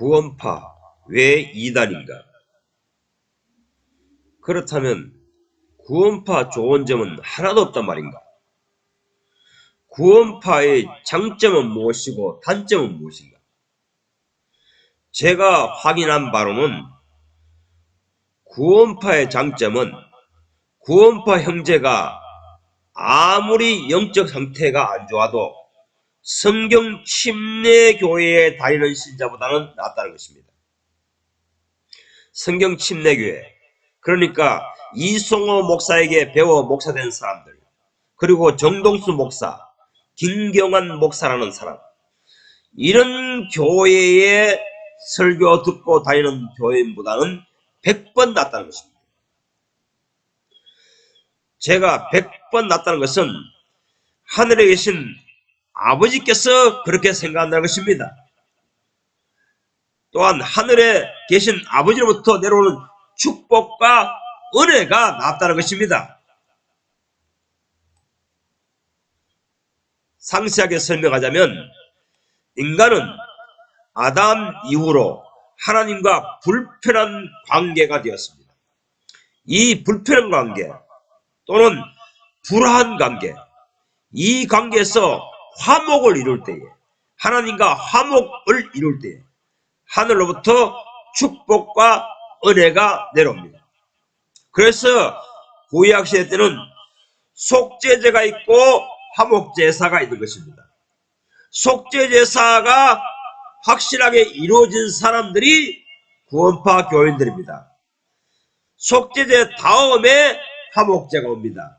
구원파 왜 이단인가? 그렇다면 구원파 좋은 점은 하나도 없단 말인가? 구원파의 장점은 무엇이고 단점은 무엇인가? 제가 확인한 바로는 구원파의 장점은 구원파 형제가 아무리 영적 상태가 안 좋아도 성경 침례 교회에 다니는 신자보다는 낫다는 것입니다. 성경 침례 교회 그러니까 이송호 목사에게 배워 목사된 사람들 그리고 정동수 목사 김경환 목사라는 사람 이런 교회에 설교 듣고 다니는 교회인보다는 100번 낫다는 것입니다. 제가 100번 낫다는 것은 하늘에 계신 아버지께서 그렇게 생각한다는 것입니다. 또한 하늘에 계신 아버지로부터 내려오는 축복과 은혜가 낫다는 것입니다. 상세하게 설명하자면 인간은 아담 이후로 하나님과 불편한 관계가 되었습니다. 이 불편한 관계 또는 불화한 관계 이 관계에서 화목을 이룰 때에 하나님과 화목을 이룰 때에 하늘로부터 축복과 은혜가 내려옵니다. 그래서 구약 시대 때는 속죄제가 있고 화목제사가 있는 것입니다. 속죄제사가 확실하게 이루어진 사람들이 구원파 교인들입니다. 속죄제 다음에 화목제가 옵니다.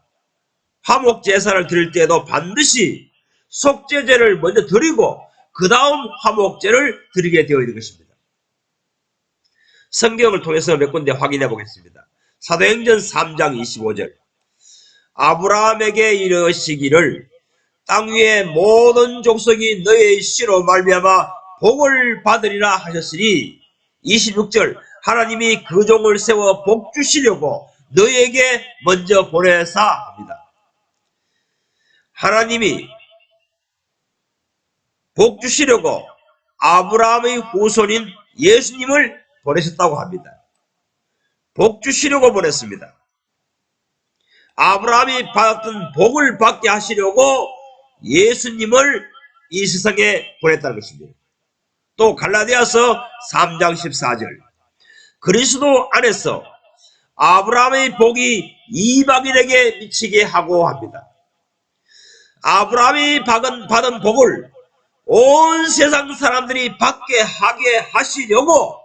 화목제사를 드릴 때에도 반드시 속죄제를 먼저 드리고 그 다음 화목제를 드리게 되어 있는 것입니다. 성경을 통해서 몇 군데 확인해 보겠습니다. 사도행전 3장 25절 아브라함에게 이르시기를 땅 위의 모든 족속이 너의 씨로 말미암아 복을 받으리라 하셨으니 26절 하나님이 그 종을 세워 복 주시려고 너에게 먼저 보내사 합니다. 하나님이 복 주시려고 아브라함의 후손인 예수님을 보내셨다고 합니다. 복 주시려고 보냈습니다. 아브라함이 받았던 복을 받게 하시려고 예수님을 이 세상에 보냈다는 것입니다. 또 갈라디아서 3장 14절 그리스도 안에서 아브라함의 복이 이방인에게 미치게 하고 합니다. 아브라함이 받은, 받은 복을 온 세상 사람들이 받게 하게 하시려고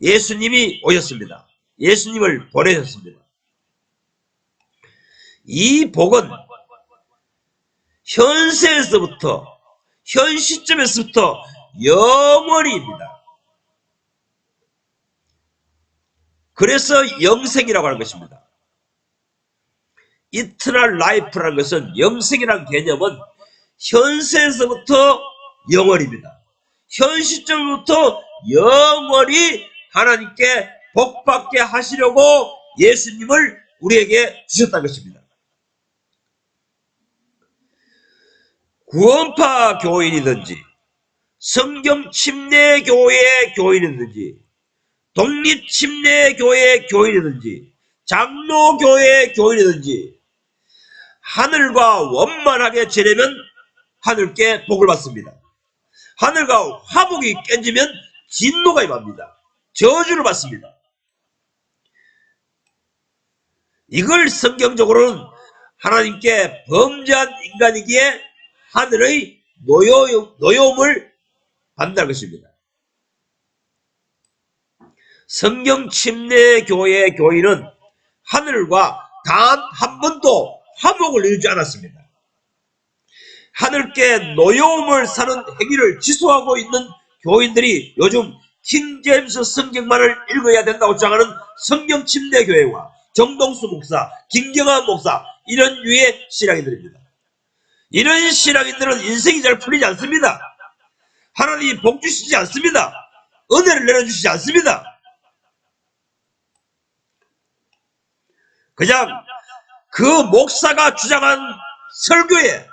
예수님이 오셨습니다. 예수님을 보내셨습니다. 이 복은 현세에서부터 현 시점에서부터 영원히입니다. 그래서 영생이라고 하는 것입니다. 이터널 라이프라는 것은 영생이라는 개념은 현세에서부터 영원입니다. 현 시점부터 영원히 하나님께 복받게 하시려고 예수님을 우리에게 주셨다는 것입니다. 구원파 교인이든지 성경 침례 교회 교인이든지 독립 침례 교회 교인이든지 장로 교회 교인이든지 하늘과 원만하게 지내면 하늘께 복을 받습니다. 하늘과 화복이 깨지면 진노가 임합니다. 저주를 받습니다. 이걸 성경적으로는 하나님께 범죄한 인간이기에 하늘의 노여, 노여움을 받는다는 것입니다. 성경 침례 교회 교인은 하늘과 단 한 번도 화목을 이루지 않았습니다. 하늘께 노여움을 사는 행위를 지소하고 있는 교인들이 요즘 킹제임스 성경만을 읽어야 된다고 주장하는 성경 침례 교회와 정동수 목사, 김경환 목사 이런 유의 신앙인들입니다. 이런 신앙인들은 인생이 잘 풀리지 않습니다. 하나님이 복 주시지 않습니다. 은혜를 내려주시지 않습니다. 그냥 그 목사가 주장한 설교에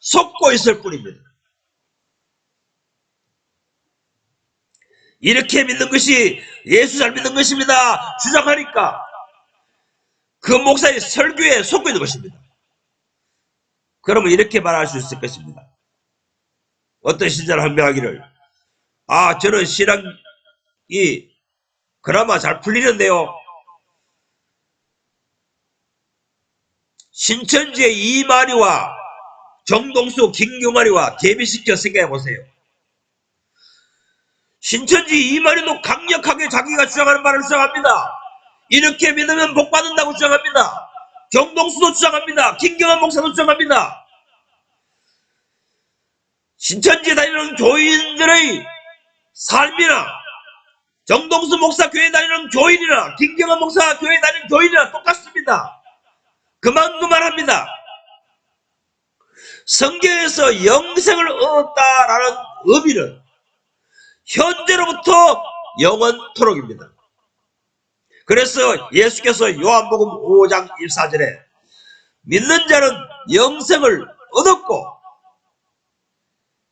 속고 있을 뿐입니다. 이렇게 믿는 것이 예수 잘 믿는 것입니다. 주장하니까 그 목사의 설교에 속고 있는 것입니다. 그러면 이렇게 말할 수 있을 것입니다. 어떤 신자를 한명하기를 아 저는 신앙이 그나마 잘 풀리는데요. 신천지의 이마리와 정동수 김경아리와 대비시켜 생각해 보세요. 신천지 이마리도 강력하게 자기가 주장하는 말을 주장합니다. 이렇게 믿으면 복 받는다고 주장합니다. 정동수도 주장합니다. 김경환 목사도 주장합니다. 신천지에 다니는 교인들의 삶이나 정동수 목사 교회 다니는 교인이나 김경환 목사 교회 다니는 교인이나 똑같습니다. 그만 그만 합니다. 성경에서 영생을 얻었다라는 의미는 현재로부터 영원토록입니다. 그래서 예수께서 요한복음 5장 1사절에 믿는 자는 영생을 얻었고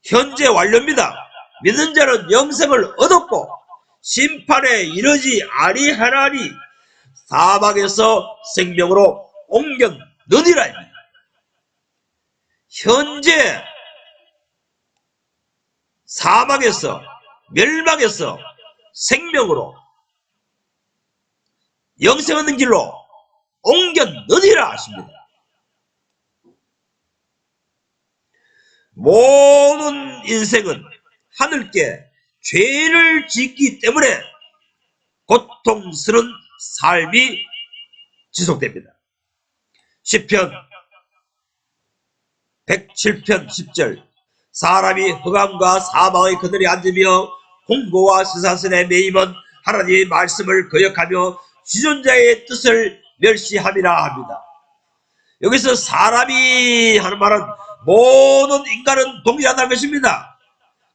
현재 완료입니다. 믿는 자는 영생을 얻었고 심판에 이르지 아니하나니 사막에서 생명으로 옮겼느니라. 현재 사막에서 멸망에서 생명으로 영생 얻는 길로 옮겼느니라 하십니다. 모든 인생은 하늘께 죄를 짓기 때문에 고통스러운 삶이 지속됩니다. 10편 107편 10절 사람이 흑암과 사망의 그늘에 앉으며 공고와 스사슬에 매임은 하나님의 말씀을 거역하며 지존자의 뜻을 멸시함이라 합니다. 여기서 사람이 하는 말은 모든 인간은 동일하다는 것입니다.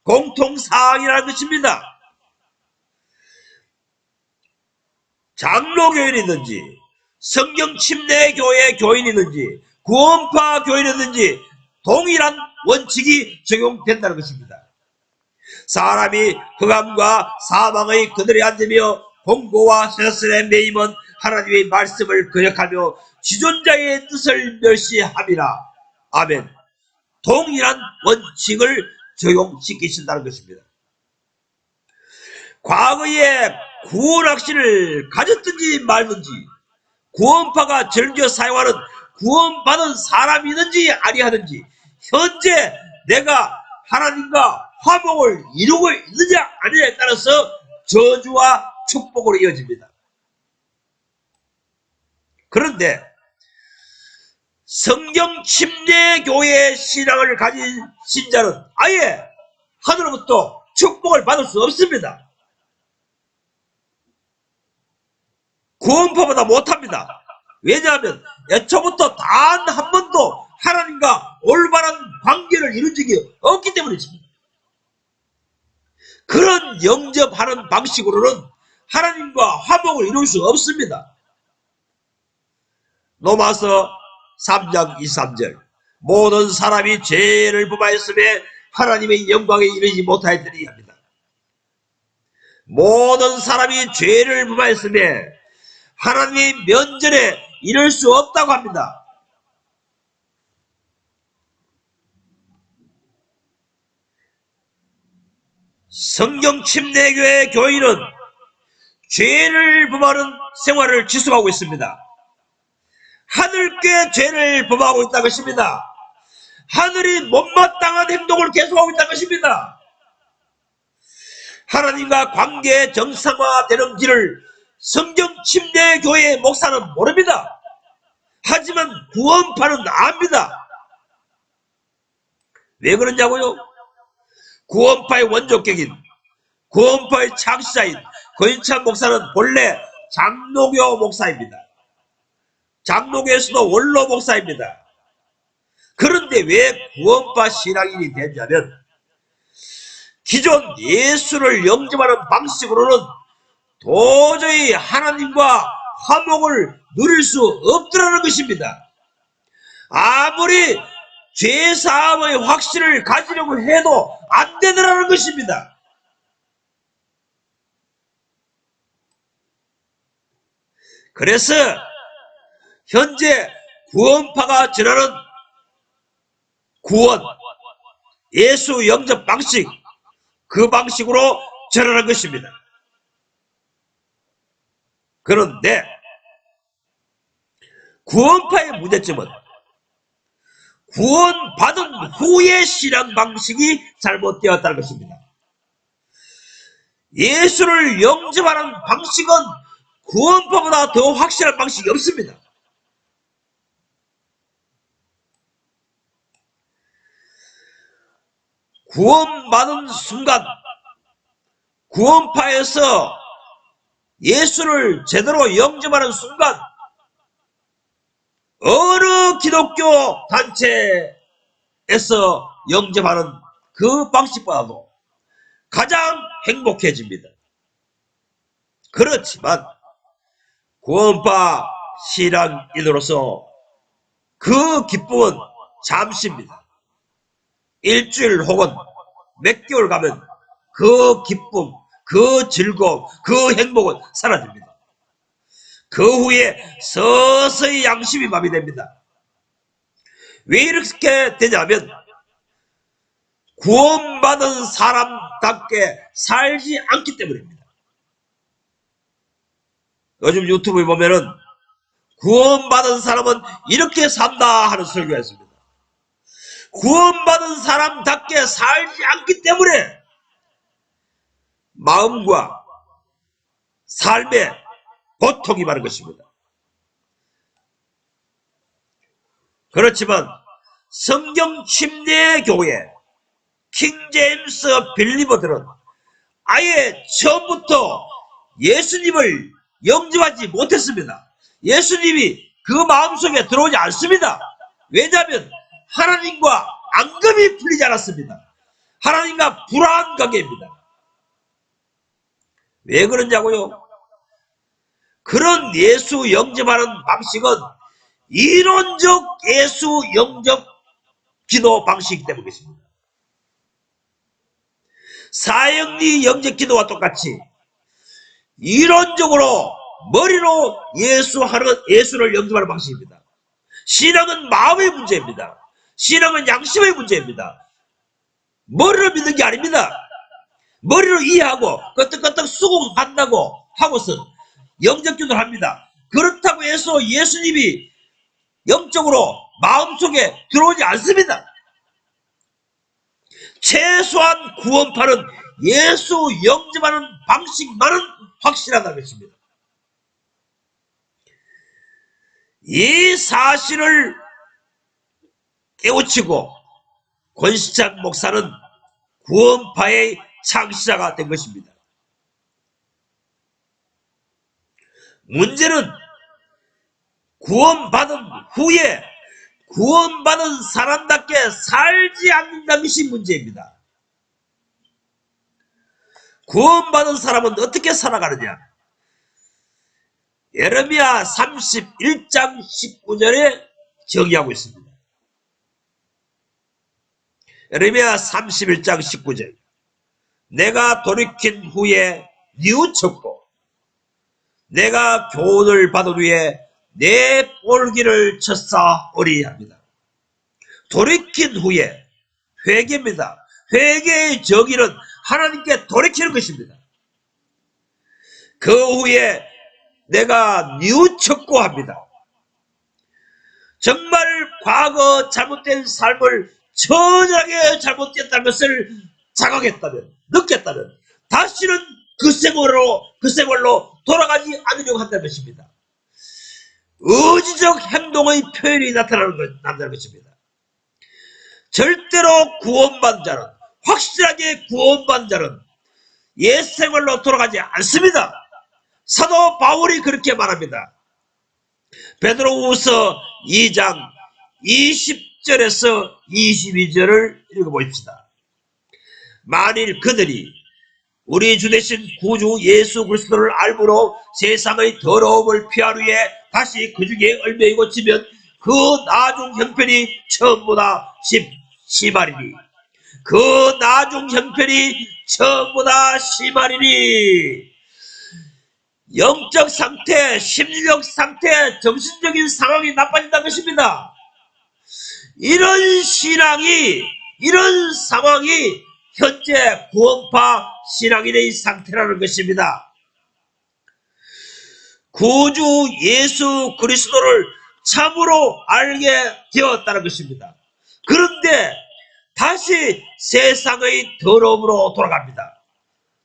공통사항이라는 것입니다. 장로교인이든지 성경 침례 교회 교인이든지 구원파 교인이든지 동일한 원칙이 적용된다는 것입니다. 사람이 흑암과 사망의 그늘에 앉으며 공고와 세슬의 매임은 하나님의 말씀을 거역하며 지존자의 뜻을 멸시함이라. 아멘. 동일한 원칙을 적용시키신다는 것입니다. 과거에 구원학신을 가졌든지 말든지 구원파가 즐겨 사용하는 구원받은 사람이든지 아니하든지 현재 내가 하나님과 화목을 이루고 있느냐 아니냐에 따라서 저주와 축복으로 이어집니다. 그런데 성경 침례 교회 신앙을 가진 신자는 아예 하늘로부터 축복을 받을 수 없습니다. 구원파보다 못합니다. 왜냐하면 애초부터 단 한 번도 하나님과 올바른 관계를 이룬 적이 없기 때문이십니다. 그런 영접하는 방식으로는 하나님과 화목을 이룰 수 없습니다. 로마서 3장 23절 모든 사람이 죄를 범하였음에 하나님의 영광에 이르지 못하였더니 합니다. 모든 사람이 죄를 범하였음에 하나님의 면전에 이를 수 없다고 합니다. 성경 침례교회 교인은 죄를 범하는 생활을 지속하고 있습니다. 하늘께 죄를 범하고 있다는 것입니다. 하늘이 못마땅한 행동을 계속하고 있다는 것입니다. 하나님과 관계 정상화되는 길을 성경 침례교회 목사는 모릅니다. 하지만 구원파는 압니다. 왜 그러냐고요? 구원파의 원조격인 구원파의 창시자인 거인찬 목사는 본래 장로교 목사입니다. 장로교에서도 원로 목사입니다. 그런데 왜 구원파 신앙인이 됐냐면 기존 예수를 영접하는 방식으로는 도저히 하나님과 화목을 누릴 수 없더라는 것입니다. 아무리 죄사함의 확신을 가지려고 해도 안 되더라는 것입니다. 그래서 현재 구원파가 전하는 구원, 예수 영접 방식, 그 방식으로 전하는 것입니다. 그런데 구원파의 문제점은 구원받은 후의 신앙 방식이 잘못되었다는 것입니다. 예수를 영접하는 방식은 구원파보다 더 확실한 방식이 없습니다. 구원받은 순간 구원파에서 예수를 제대로 영접하는 순간 어느 기독교 단체에서 영접하는 그 방식보다도 가장 행복해집니다. 그렇지만 구원파 신앙인으로서 그 기쁨은 잠시입니다. 일주일 혹은 몇 개월 가면 그 기쁨, 그 즐거움, 그 행복은 사라집니다. 그 후에 서서히 양심이 마비됩니다. 왜 이렇게 되냐면 구원받은 사람답게 살지 않기 때문입니다. 요즘 유튜브에 보면은 구원받은 사람은 이렇게 산다 하는 설교가 있습니다. 구원받은 사람답게 살지 않기 때문에 마음과 삶에 고통이 많은 것입니다. 그렇지만 성경 침례 교회 킹제임스 빌리버들은 아예 처음부터 예수님을 영접하지 못했습니다. 예수님이 그 마음속에 들어오지 않습니다. 왜냐하면 하나님과 앙금이 풀리지 않았습니다. 하나님과 불안 관계입니다. 왜 그러냐고요? 그런 예수 영접하는 방식은 이론적 예수 영접 기도 방식 때문입니다. 사형리 영접 기도와 똑같이 이론적으로 머리로 예수하는 예수를 영접하는 방식입니다. 신앙은 마음의 문제입니다. 신앙은 양심의 문제입니다. 머리로 믿는 게 아닙니다. 머리로 이해하고 끄떡끄떡 수긍한다고 하고서 영접기도를 합니다. 그렇다고 해서 예수님이 영적으로 마음속에 들어오지 않습니다. 최소한 구원파는 예수 영접하는 방식만은 확실하다는 것입니다. 이 사실을 깨우치고 권시찬 목사는 구원파의 창시자가 된 것입니다. 문제는 구원받은 후에 구원받은 사람답게 살지 않는다는 것이 문제입니다. 구원받은 사람은 어떻게 살아가느냐? 예레미야 31장 19절에 정의하고 있습니다. 예레미야 31장 19절 내가 돌이킨 후에 뉘우쳤고 내가 교훈을 받은 후에 내 볼기를 쳤사오리 합니다. 돌이킨 후에 회개입니다. 회개의 정의는 하나님께 돌이키는 것입니다. 그 후에 내가 뉘우쳤고 합니다. 정말 과거 잘못된 삶을 처절하게 잘못됐다는 것을 자각했다면, 느꼈다면, 다시는 그 생활로, 그 생활로 돌아가지 않으려고 한다는 것입니다. 의지적 행동의 표현이 나타나는 것, 나타나는 것입니다. 절대로 구원받은 자는, 확실하게 구원받은 자는 옛 생활로 돌아가지 않습니다. 사도 바울이 그렇게 말합니다. 베드로후서 2장 20절에서 22절을 읽어보십시다. 만일 그들이 우리 주 대신 구주 예수 그리스도를 알므로 세상의 더러움을 피할 후에 다시 그 중에 얼매이고 치면 그 나중 형편이 처음보다 심, 심하리니 그 나중 형편이 처음보다 심하리니 영적 상태, 심리적 상태, 정신적인 상황이 나빠진다는 것입니다. 이런 신앙이, 이런 상황이 현재 구원파 신앙인의 상태라는 것입니다. 구주 예수 그리스도를 참으로 알게 되었다는 것입니다. 그런데 다시 세상의 더러움으로 돌아갑니다.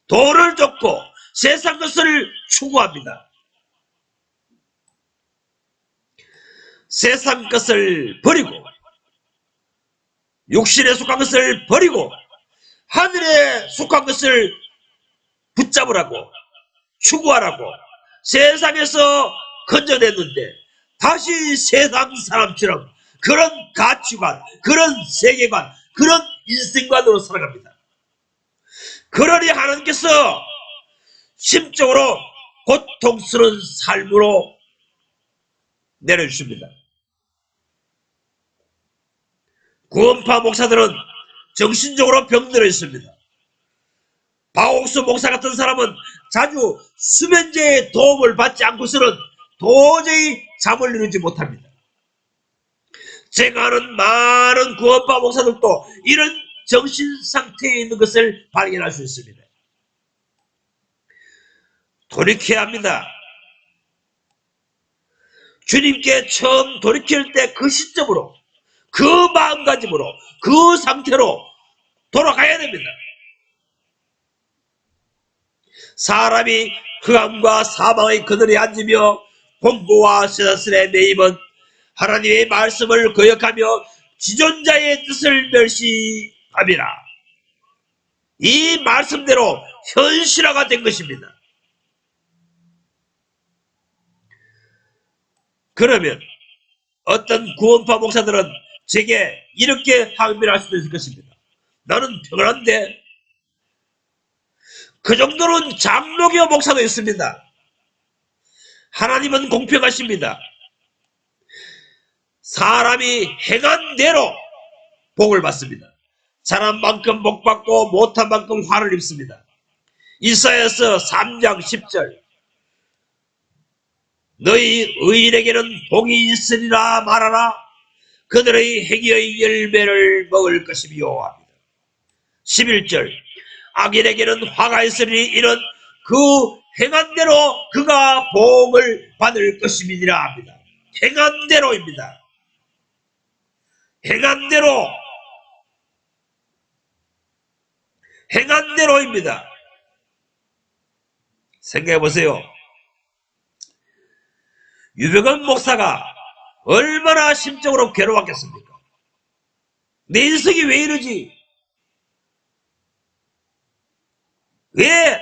돈을 쫓고 세상 것을 추구합니다. 세상 것을 버리고 육신에 속한 것을 버리고 하늘에 속한 것을 붙잡으라고 추구하라고 세상에서 건져냈는데 다시 세상 사람처럼 그런 가치관, 그런 세계관, 그런 인생관으로 살아갑니다. 그러니 하나님께서 심적으로 고통스러운 삶으로 내려주십니다. 구원파 목사들은 정신적으로 병들어 있습니다. 바옥수 목사 같은 사람은 자주 수면제의 도움을 받지 않고서는 도저히 잠을 이루지 못합니다. 제가 아는 많은 구원파 목사들도 이런 정신 상태에 있는 것을 발견할 수 있습니다. 돌이켜야 합니다. 주님께 처음 돌이킬 때 그 시점으로 그 마음가짐으로 그 상태로 돌아가야 됩니다. 사람이 흑암과 사망의 그늘에 앉으며 공고와 세상슬에 매임은 하나님의 말씀을 거역하며 지존자의 뜻을 멸시함이라. 이 말씀대로 현실화가 된 것입니다. 그러면 어떤 구원파 목사들은 제게 이렇게 항변할 수도 있을 것입니다. 나는 평안한데 그 정도는 장로교 목사도 있습니다. 하나님은 공평하십니다. 사람이 행한 대로 복을 받습니다. 잘한 만큼 복 받고 못한 만큼 화를 입습니다. 이사야서 3장 10절 너희 의인에게는 복이 있으리라 말하라 그들의 행위의 열매를 먹을 것이며. 11절 악인에게는 화가 있으니 이는 그 행한 대로 그가 복을 받을 것임이니라 합니다. 행한 대로입니다. 행한 대로 행한 대로입니다. 생각해 보세요. 유병헌 목사가 얼마나 심적으로 괴로웠겠습니까? 내 인생이 왜 이러지? 왜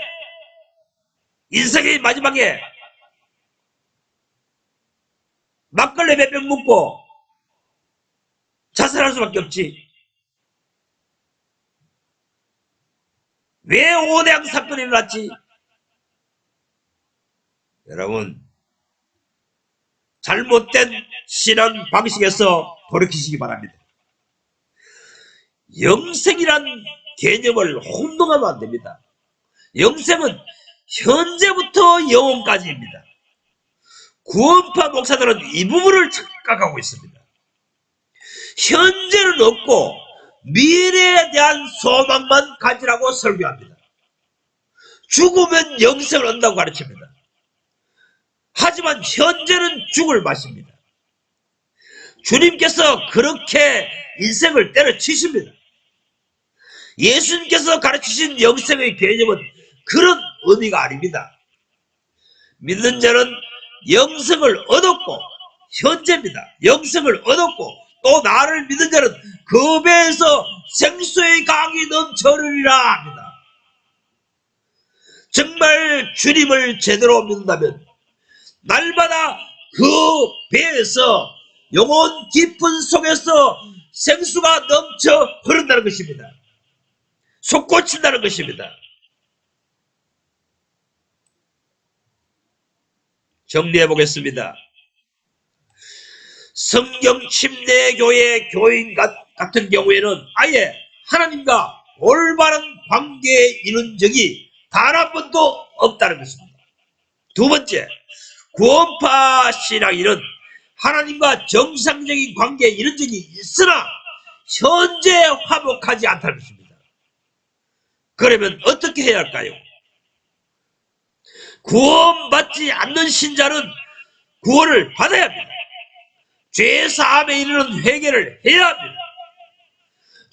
인생의 마지막에 막걸리 몇병 먹고 자살할 수밖에 없지? 왜 오대양 사건이 일어났지? 여러분, 잘못된 신앙 방식에서 돌이키시기 바랍니다. 영생이란 개념을 혼동하면 안 됩니다. 영생은 현재부터 영원까지입니다. 구원파 목사들은 이 부분을 착각하고 있습니다. 현재는 없고 미래에 대한 소망만 가지라고 설교합니다. 죽으면 영생을 얻는다고 가르칩니다. 하지만 현재는 죽을 맛입니다. 주님께서 그렇게 인생을 때려치십니다. 예수님께서 가르치신 영생의 개념은 그런 의미가 아닙니다. 믿는 자는 영생을 얻었고 현재입니다. 영생을 얻었고 또 나를 믿는 자는 그 배에서 생수의 강이 넘쳐르리라 합니다. 정말 주님을 제대로 믿는다면 날마다 그 배에서 영혼 깊은 속에서 생수가 넘쳐 흐른다는 것입니다. 솟구친다는 것입니다. 정리해 보겠습니다. 성경 침례 교회 교인 같은 경우에는 아예 하나님과 올바른 관계에 있는 적이 단 한 번도 없다는 것입니다. 두 번째, 구원파 신앙인은 하나님과 정상적인 관계에 이런 적이 있으나 현재 화목하지 않다는 것입니다. 그러면 어떻게 해야 할까요? 구원받지 않는 신자는 구원을 받아야 합니다. 죄 사함에 이르는 회개를 해야 합니다.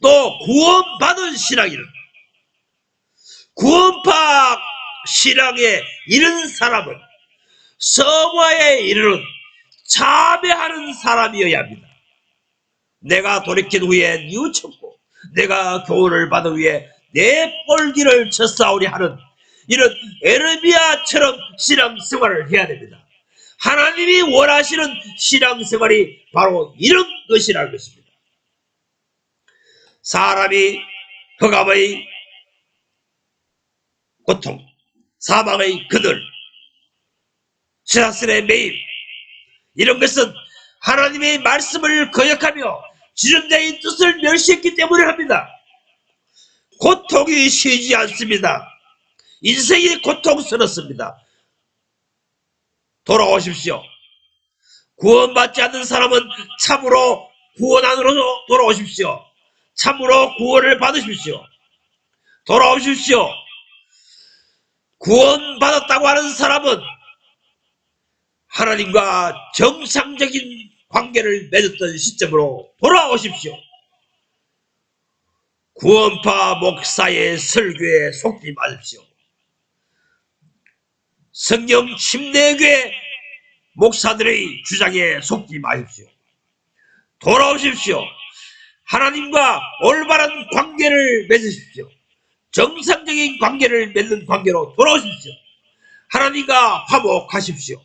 또 구원받은 신앙인은 구원파 신앙에 이른 사람은 성화에 이르는 참여하는 사람이어야 합니다. 내가 돌이킨 후에 뉘우쳤고 내가 교훈을 받은 후에 내 꼴기를 쳤사오리 하는 이런 에르미아처럼 신앙생활을 해야 됩니다. 하나님이 원하시는 신앙생활이 바로 이런 것이라는 것입니다. 사람이 흑암의 고통, 사망의 그늘, 시사슬의 매임 이런 것은 하나님의 말씀을 거역하며 주전자의 뜻을 멸시했기 때문에 합니다. 고통이 쉬지 않습니다. 인생이 고통스럽습니다. 돌아오십시오. 구원받지 않는 사람은 참으로 구원 안으로 돌아오십시오. 참으로 구원을 받으십시오. 돌아오십시오. 구원받았다고 하는 사람은 하나님과 정상적인 관계를 맺었던 시점으로 돌아오십시오. 구원파 목사의 설교에 속지 마십시오. 성령 침례교회 목사들의 주장에 속지 마십시오. 돌아오십시오. 하나님과 올바른 관계를 맺으십시오. 정상적인 관계를 맺는 관계로 돌아오십시오. 하나님과 화목하십시오.